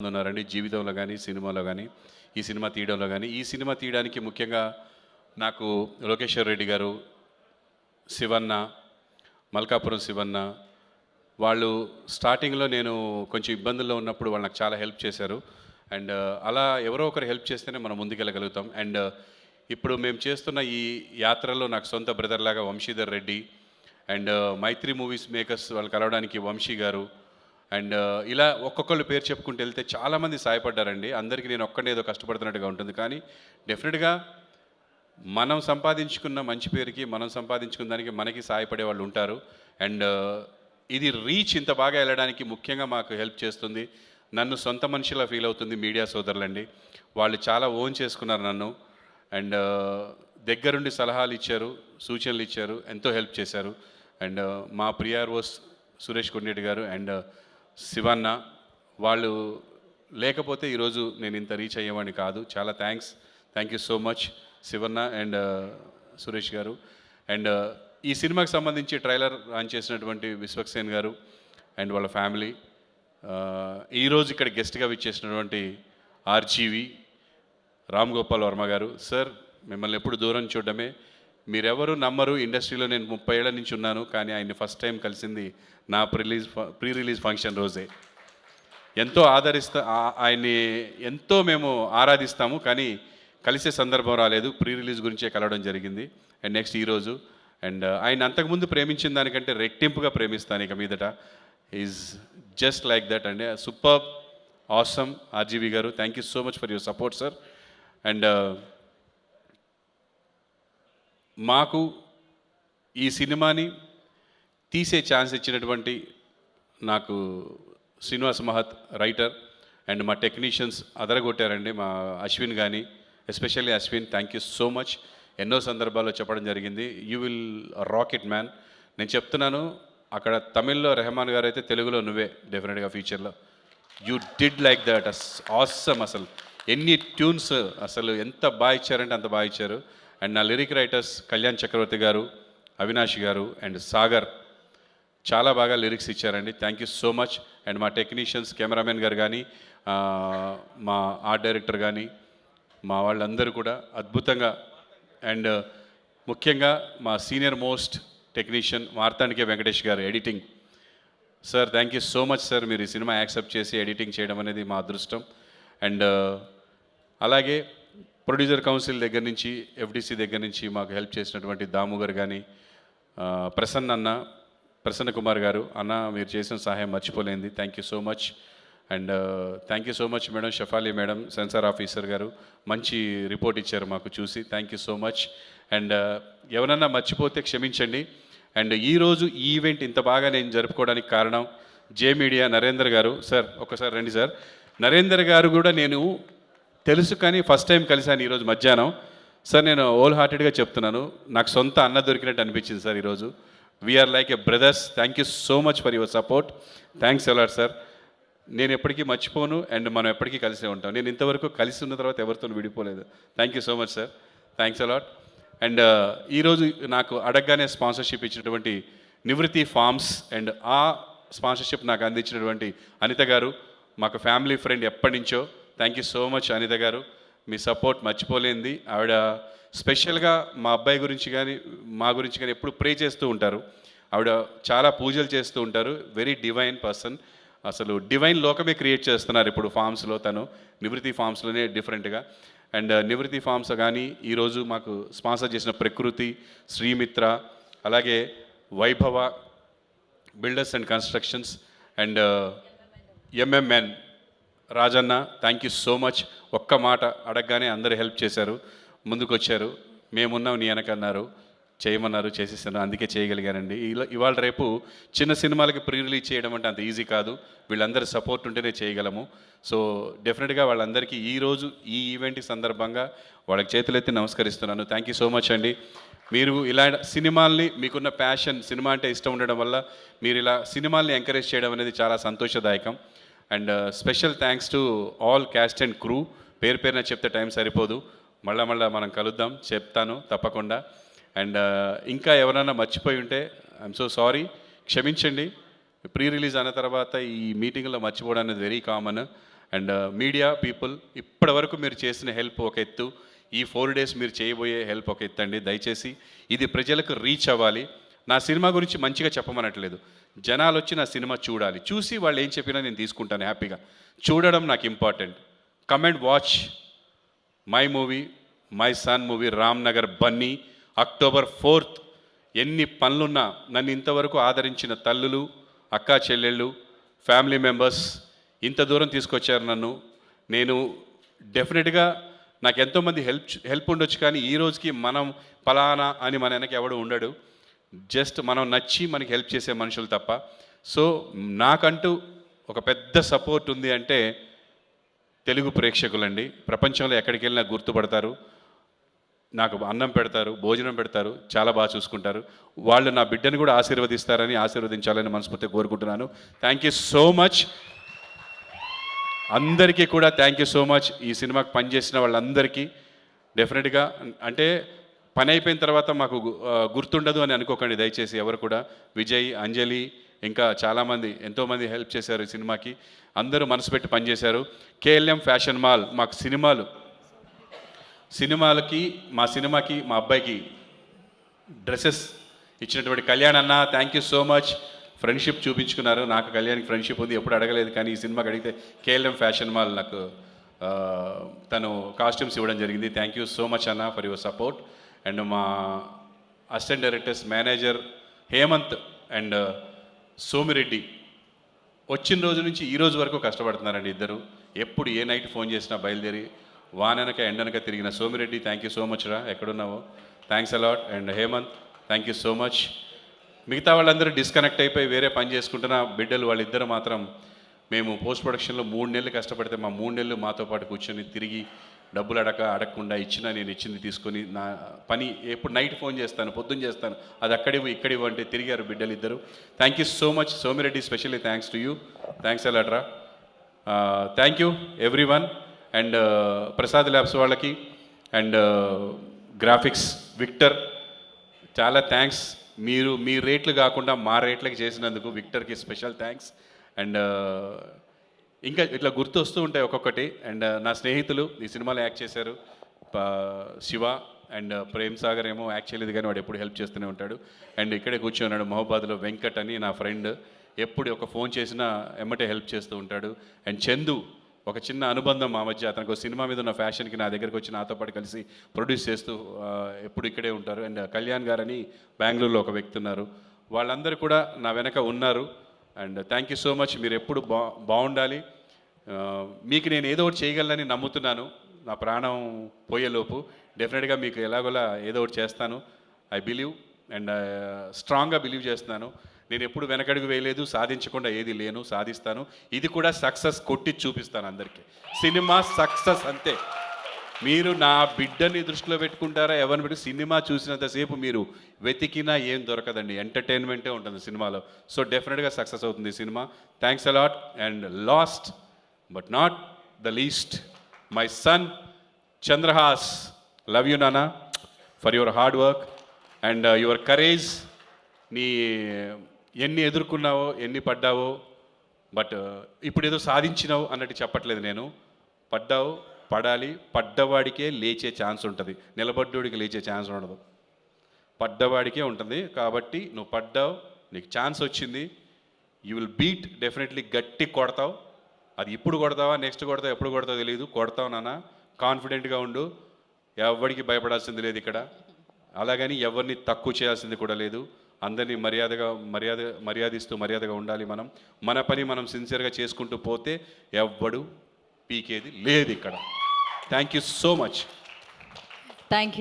ఉన్నారండి జీవితంలో కానీ సినిమాలో కానీ ఈ సినిమా తీయడంలో కానీ ఈ సినిమా తీయడానికి ముఖ్యంగా నాకు లోకేశ్వర్ రెడ్డి గారు శివన్న మల్కాపురం శివన్న వాళ్ళు స్టార్టింగ్లో నేను కొంచెం ఇబ్బందుల్లో ఉన్నప్పుడు వాళ్ళు నాకు చాలా హెల్ప్ చేశారు. అండ్ అలా ఎవరో ఒకరు హెల్ప్ చేస్తేనే మనం ముందుకెళ్ళగలుగుతాం. అండ్ ఇప్పుడు మేము చేస్తున్న ఈ యాత్రలో నాకు సొంత బ్రదర్ లాగా Vamshidhar Reddy and Mythri movies makers వాళ్ళు కలవడానికి వంశీ గారు అండ్ uh, ఇలా ఒక్కొక్కళ్ళు పేరు చెప్పుకుంటూ వెళ్తే చాలామంది సాయపడ్డారండి. అందరికీ నేను ఒక్కడే ఏదో కష్టపడుతున్నట్టుగా ఉంటుంది. కానీ డెఫినెట్గా మనం సంపాదించుకున్న మంచి పేరుకి మనం సంపాదించుకున్న దానికి మనకి సహాయపడే వాళ్ళు ఉంటారు. అండ్ uh, ఇది రీచ్ ఇంత బాగా వెళ్ళడానికి ముఖ్యంగా మాకు హెల్ప్ చేస్తుంది. నన్ను సొంత మనిషిలా ఫీల్ అవుతుంది మీడియా సోదరులండి. వాళ్ళు చాలా ఓన్ చేసుకున్నారు నన్ను. అండ్ uh, దగ్గరుండి సలహాలు ఇచ్చారు సూచనలు ఇచ్చారు ఎంతో హెల్ప్ చేశారు. అండ్ మా ప్రియార్వోస్ సురేష్ కొండేటి గారు అండ్ శివన్న వాళ్ళు లేకపోతే ఈరోజు నేను ఇంత రీచ్ అయ్యేవాడిని కాదు. చాలా thanks thank you so much Shivanna and uh, Suresh garu. And uh, ఈ సినిమాకి సంబంధించి ట్రైలర్ రాన్ చేసినటువంటి విశ్వక్సేన్ గారు అండ్ వాళ్ళ ఫ్యామిలీ uh, ఈరోజు ఇక్కడ గెస్ట్గా విచ్చేసినటువంటి ఆర్జీవి రామ్ గోపాల్ వర్మ గారు. సార్ మిమ్మల్ని ఎప్పుడు దూరం చూడడమే. మీరెవరు నమ్మరు ఇండస్ట్రీలో నేను ముప్పై ఏళ్ళ నుంచి ఉన్నాను కానీ ఆయన్ని ఫస్ట్ టైం కలిసింది నా రిలీజ్ ప్రీ రిలీజ్ ఫంక్షన్ రోజే. ఎంతో ఆదరిస్తా ఆయన్ని ఎంతో మేము ఆరాధిస్తాము కానీ కలిసే సందర్భం రాలేదు. ప్రీ రిలీజ్ గురించే కలవడం జరిగింది. అండ్ నెక్స్ట్ ఈరోజు అండ్ uh, ఆయన అంతకుముందు ప్రేమించిన దానికంటే రెట్టింపుగా ప్రేమిస్తాను ఇక మీదట. ఈజ్ జస్ట్ లైక్ దట్ అండి super awesome RGV garu. Thank you so much for your support sir and uh, మాకు ఈ సినిమాని తీసే ఛాన్స్ ఇచ్చినటువంటి నాకు శ్రీనివాస్ మహత్ రైటర్ అండ్ మా టెక్నీషియన్స్ అదరగొట్టారండి మా అశ్విన్ కానీ especially Ashwin thank you so much ఎన్నో సందర్భాల్లో చెప్పడం జరిగింది. యూ విల్ రాకెట్ మ్యాన్ నేను చెప్తున్నాను అక్కడ తమిళ్ళో రెహమాన్ గారు అయితే తెలుగులో నువ్వే డెఫినెట్గా ఫ్యూచర్లో you did like that as awesome అసలు. ఎన్ని ట్యూన్స్ అసలు ఎంత బాగా ఇచ్చారంటే అంత బాగా ఇచ్చారు. అండ్ నా లిరిక్ రైటర్స్ కళ్యాణ్ చక్రవర్తి గారు అవినాష్ గారు అండ్ సాగర్ చాలా బాగా లిరిక్స్ ఇచ్చారండి. Thank you so much and మా టెక్నీషియన్స్ కెమెరామెన్ గారు కానీ మా ఆర్ట్ డైరెక్టర్ కానీ మా వాళ్ళందరూ కూడా అద్భుతంగా అండ్ ముఖ్యంగా మా senior most technician Marthand K Venkatesh garu editing. Sir thank you so much sir. మీరు ఈ సినిమా యాక్సెప్ట్ చేసి ఎడిటింగ్ చేయడం అనేది మా అదృష్టం. అండ్ అలాగే ప్రొడ్యూసర్ కౌన్సిల్ దగ్గర నుంచి ఎఫ్డిసి దగ్గర నుంచి మాకు హెల్ప్ చేసినటువంటి దాము గారు కానీ ప్రసన్న అన్న ప్రసన్న కుమార్ గారు అన్న మీరు చేసిన సహాయం మర్చిపోలేంది. Thank you so much and thank you so much madam Shafali madam censor officer garu. మంచి రిపోర్ట్ ఇచ్చారు మాకు చూసి. Thank you so much and ఎవరన్నా మర్చిపోతే క్షమించండి. అండ్ ఈరోజు ఈ ఈవెంట్ ఇంత బాగా నేను జరుపుకోవడానికి కారణం జే మీడియా నరేందర్ గారు. సార్ ఒకసారి రండి సార్. నరేందర్ గారు కూడా నేను తెలుసు కానీ ఫస్ట్ టైం కలిశాను ఈరోజు మధ్యాహ్నం. సార్ నేను ఓల్ హార్టెడ్గా చెప్తున్నాను. నాకు సొంత అన్న దొరికినట్టు అనిపించింది సార్ ఈరోజు. We're like a brothers thank you so much for your support thanks a lot sir నేను ఎప్పటికీ మర్చిపోను అండ్ మనం ఎప్పటికీ కలిసే ఉంటాం. నేను ఇంతవరకు కలిసి ఉన్న తర్వాత ఎవరితో విడిపోలేదు. Thank you so much sir thanks a lot and ఈరోజు నాకు అడగగానే స్పాన్సర్షిప్ ఇచ్చినటువంటి నివృత్తి ఫార్మ్స్ అండ్ ఆ స్పాన్సర్షిప్ నాకు అందించినటువంటి అనిత గారు మాకు ఫ్యామిలీ ఫ్రెండ్ ఎప్పటి నుంచో thank you so much Anitha garu. Me support మర్చిపోలేంది. ఆవిడ స్పెషల్గా మా అబ్బాయి గురించి కానీ మా గురించి కానీ ఎప్పుడు ప్రే చేస్తూ ఉంటారు. ఆవిడ చాలా పూజలు చేస్తూ ఉంటారు. వెరీ డివైన్ పర్సన్ అసలు డివైన్ లోకమే క్రియేట్ చేస్తున్నారు ఇప్పుడు ఫామ్స్లో తను. నివృత్తి ఫామ్స్లోనే డిఫరెంట్గా అండ్ నివృత్తి ఫామ్స్ కానీ ఈరోజు మాకు స్పాన్సర్ చేసిన ప్రకృతి శ్రీమిత్ర అలాగే Vaibhava builders and constructions and MMN Rajanna thank you so much ఒక్క మాట అడగగానే అందరూ హెల్ప్ చేశారు. ముందుకొచ్చారు. మేమున్నాం నీ వెనకన్నారు చేయమన్నారు చేసేసాను అందుకే చేయగలిగానండి. ఇలా ఇవాళ రేపు చిన్న సినిమాలకి ప్రీ రిలీజ్ చేయడం అంటే అంత ఈజీ కాదు. వీళ్ళందరి సపోర్ట్ ఉంటేనే చేయగలము. సో డెఫినెట్గా వాళ్ళందరికీ ఈరోజు ఈ ఈవెంట్ సందర్భంగా వాళ్ళకి చేతులెత్తి నమస్కరిస్తున్నాను. థ్యాంక్ యూ సో మచ్ అండి. మీరు ఇలా సినిమాల్ని మీకున్న ప్యాషన్ సినిమా అంటే ఇష్టం ఉండడం వల్ల మీరు ఇలా సినిమాల్ని ఎంకరేజ్ చేయడం అనేది చాలా సంతోషదాయకం. And special thanks to all cast and crew పేరు పేరున చెప్తే టైం సరిపోదు. మళ్ళా మళ్ళా మనం కలుద్దాం. చెప్తాను తప్పకుండా. అండ్ uh, ఇంకా ఎవరైనా మర్చిపోయి ఉంటే ఐఎమ్ సో సారీ క్షమించండి. ప్రీ రిలీజ్ అయిన తర్వాత ఈ మీటింగ్లో మర్చిపోవడం అనేది very common and uh, media people ఇప్పటి వరకు మీరు చేసిన హెల్ప్ ఒక ఎత్తు. ఈ ఫోర్ డేస్ మీరు చేయబోయే హెల్ప్ ఒక ఎత్తు అండి. దయచేసి ఇది ప్రజలకు రీచ్ అవ్వాలి. నా సినిమా గురించి మంచిగా చెప్పమనట్లేదు. జనాలు వచ్చి నా సినిమా చూడాలి. చూసి వాళ్ళు ఏం చెప్పినా నేను తీసుకుంటాను హ్యాపీగా. చూడడం నాకు important. Comment watch my movie my son movie Ram Nagar Bunny October fourth. ఎన్ని పనులున్నా నన్ను ఇంతవరకు ఆదరించిన తల్లులు అక్కా చెల్లెళ్ళు ఫ్యామిలీ మెంబర్స్ ఇంత దూరం తీసుకొచ్చారు నన్ను. నేను డెఫినెట్గా నాకు ఎంతోమంది హెల్ప్ హెల్ప్ ఉండొచ్చు కానీ ఈ రోజుకి మనం ఫలానా అని మన వెనక ఎవడు ఉండడు. జస్ట్ మనం నచ్చి మనకి హెల్ప్ చేసే మనుషులు తప్ప. సో నాకంటూ ఒక పెద్ద సపోర్ట్ ఉంది అంటే తెలుగు ప్రేక్షకులండి. ప్రపంచంలో ఎక్కడికి వెళ్ళినా గుర్తుపడతారు. నాకు అన్నం పెడతారు భోజనం పెడతారు చాలా బాగా చూసుకుంటారు. వాళ్ళు నా బిడ్డను కూడా ఆశీర్వదిస్తారని ఆశీర్వదించాలని మనస్ఫూర్తిగా కోరుకుంటున్నాను. థ్యాంక్ యూ సో మచ్ అందరికీ కూడా థ్యాంక్ యూ సో మచ్ ఈ సినిమాకి పనిచేసిన వాళ్ళందరికీ. డెఫినెట్గా అంటే పని అయిపోయిన తర్వాత మాకు గుర్తుండదు అని అనుకోకండి. దయచేసి ఎవరు కూడా విజయ్ అంజలి ఇంకా చాలామంది ఎంతోమంది హెల్ప్ చేశారు ఈ సినిమాకి. అందరూ మనసు పెట్టి పనిచేశారు. కేఎల్ఎం ఫ్యాషన్ మాల్ మాకు సినిమాలు. సినిమాలకి మా సినిమాకి మా అబ్బాయికి డ్రెస్సెస్ ఇచ్చినటువంటి కళ్యాణ్ అన్న thank you so much friendship చూపించుకున్నారు. నాకు కళ్యాణ్కి ఫ్రెండ్షిప్ ఉంది ఎప్పుడు అడగలేదు కానీ ఈ సినిమాకి అడిగితే కేఎల్ఎం ఫ్యాషన్ మాల్ నాకు తను కాస్ట్యూమ్స్ ఇవ్వడం జరిగింది. థ్యాంక్ యూ సో మచ్ అన్న ఫర్ యువర్ సపోర్ట్ అండ్ మా assistant directors manager Hemanth and Somireddy వచ్చిన రోజు నుంచి ఈ రోజు వరకు కష్టపడుతున్నారండి ఇద్దరు. ఎప్పుడు ఏ నైట్ ఫోన్ చేసినా బయలుదేరి వాననక ఎండనక తిరిగిన Somireddy thank you so much రా ఎక్కడున్నావో? Thanks a lot and Hemanth thank you so much మిగతా వాళ్ళందరూ డిస్కనెక్ట్ అయిపోయి వేరే పని చేసుకుంటున్న బిడ్డలు వాళ్ళిద్దరు మాత్రం మేము పోస్ట్ ప్రొడక్షన్లో మూడు నెలలు కష్టపడితే మా మూడు నెలలు మాతో పాటు కూర్చొని తిరిగి డబ్బులు అడక అడగకుండా ఇచ్చినా నేను ఇచ్చింది తీసుకొని నా పని ఎప్పుడు నైట్ ఫోన్ చేస్తాను పొద్దున్న చేస్తాను. అది అక్కడివ్వు ఇక్కడివ్వు అంటే తిరిగారు బిడ్డలు ఇద్దరు. Thank you so much Somireddy especially thanks to you thanks అలాడ్రా thank you everyone and Prasad labs వాళ్ళకి. అండ్ గ్రాఫిక్స్ విక్టర్ చాలా థ్యాంక్స్ మీరు మీ రేట్లు కాకుండా మా రేట్లకి చేసినందుకు విక్టర్కి స్పెషల్ థ్యాంక్స్ అండ్ ఇంకా ఇట్లా గుర్తు వస్తూ ఉంటాయి ఒక్కొక్కటి. అండ్ నా స్నేహితులు ఈ సినిమాలో యాక్ట్ చేశారు. శివ అండ్ ప్రేమ్ సాగర్ ఏమో యాక్ట్ చేయలేదు కానీ వాడు ఎప్పుడు హెల్ప్ చేస్తూనే ఉంటాడు. అండ్ ఇక్కడే కూర్చున్నాడు మహబాద్లో వెంకట్ అని నా ఫ్రెండ్. ఎప్పుడు ఒక ఫోన్ చేసినా ఎమ్మటే హెల్ప్ చేస్తూ ఉంటాడు. అండ్ చందు ఒక చిన్న అనుబంధం మా మధ్య. అతనికి ఒక సినిమా మీద ఉన్న ఫ్యాషన్కి నా దగ్గరికి వచ్చి నాతో పాటు కలిసి ప్రొడ్యూస్ చేస్తూ ఎప్పుడు ఇక్కడే ఉంటారు. అండ్ కళ్యాణ్ గారని బెంగళూరులో ఒక వ్యక్తి ఉన్నారు. వాళ్ళందరూ కూడా నా వెనక ఉన్నారు. And thank you so much. మీరు ఎప్పుడు బా బాగుండాలి. మీకు నేను ఏదో ఒకటి చేయగలనని నమ్ముతున్నాను. నా ప్రాణం పోయేలోపు డెఫినెట్గా మీకు ఎలాగోలా ఏదో ఒకటి చేస్తాను. ఐ బిలీవ్ అండ్ స్ట్రాంగ్గా బిలీవ్ చేస్తున్నాను. నేను ఎప్పుడు వెనకడుగు వేయలేదు సాధించకుండా ఏది లేను సాధిస్తాను. ఇది కూడా సక్సెస్ కొట్టి చూపిస్తాను అందరికీ. సినిమా సక్సెస్ అంతే. మీరు నా బిడ్డని దృష్టిలో పెట్టుకుంటారా? ఎవరిని పెట్టి సినిమా చూసినంతసేపు మీరు వెతికినా ఏం దొరకదండి. ఎంటర్టైన్మెంటే ఉంటుంది సినిమాలో. సో డెఫినెట్గా సక్సెస్ అవుతుంది cinema. Thanks a lot and last but not the least my son Chandrahas love you నానా for your hard work and your courage నీ ఎన్ని ఎదుర్కొన్నావో ఎన్ని పడ్డావో బట్ uh, ఇప్పుడు ఏదో సాధించినావు అన్నట్టు చెప్పట్లేదు నేను. పడ్డావు పడాలి పడ్డవాడికే లేచే ఛాన్స్ ఉంటుంది. నిలబడ్డోడికి లేచే ఛాన్స్ ఉండదు. పడ్డవాడికే ఉంటుంది కాబట్టి నువ్వు పడ్డావు నీకు ఛాన్స్ వచ్చింది. యూ విల్ బీట్ డెఫినెట్లీ గట్టి కొడతావు. అది ఇప్పుడు కొడతావా నెక్స్ట్ కొడతావు ఎప్పుడు కొడతావు తెలియదు కొడతావు నాన్న కాన్ఫిడెంట్గా ఉండు. ఎవరికి భయపడాల్సింది లేదు ఇక్కడ. అలాగని ఎవరిని తక్కువ చేయాల్సింది కూడా లేదు. అందరినీ మర్యాదగా మర్యాద మర్యాదిస్తూ మర్యాదగా ఉండాలి మనం. మన పని మనం సిన్సియర్గా చేసుకుంటూ పోతే ఎవ్వడు పీకేది లేదు ఇక్కడ. Thank you so much thank you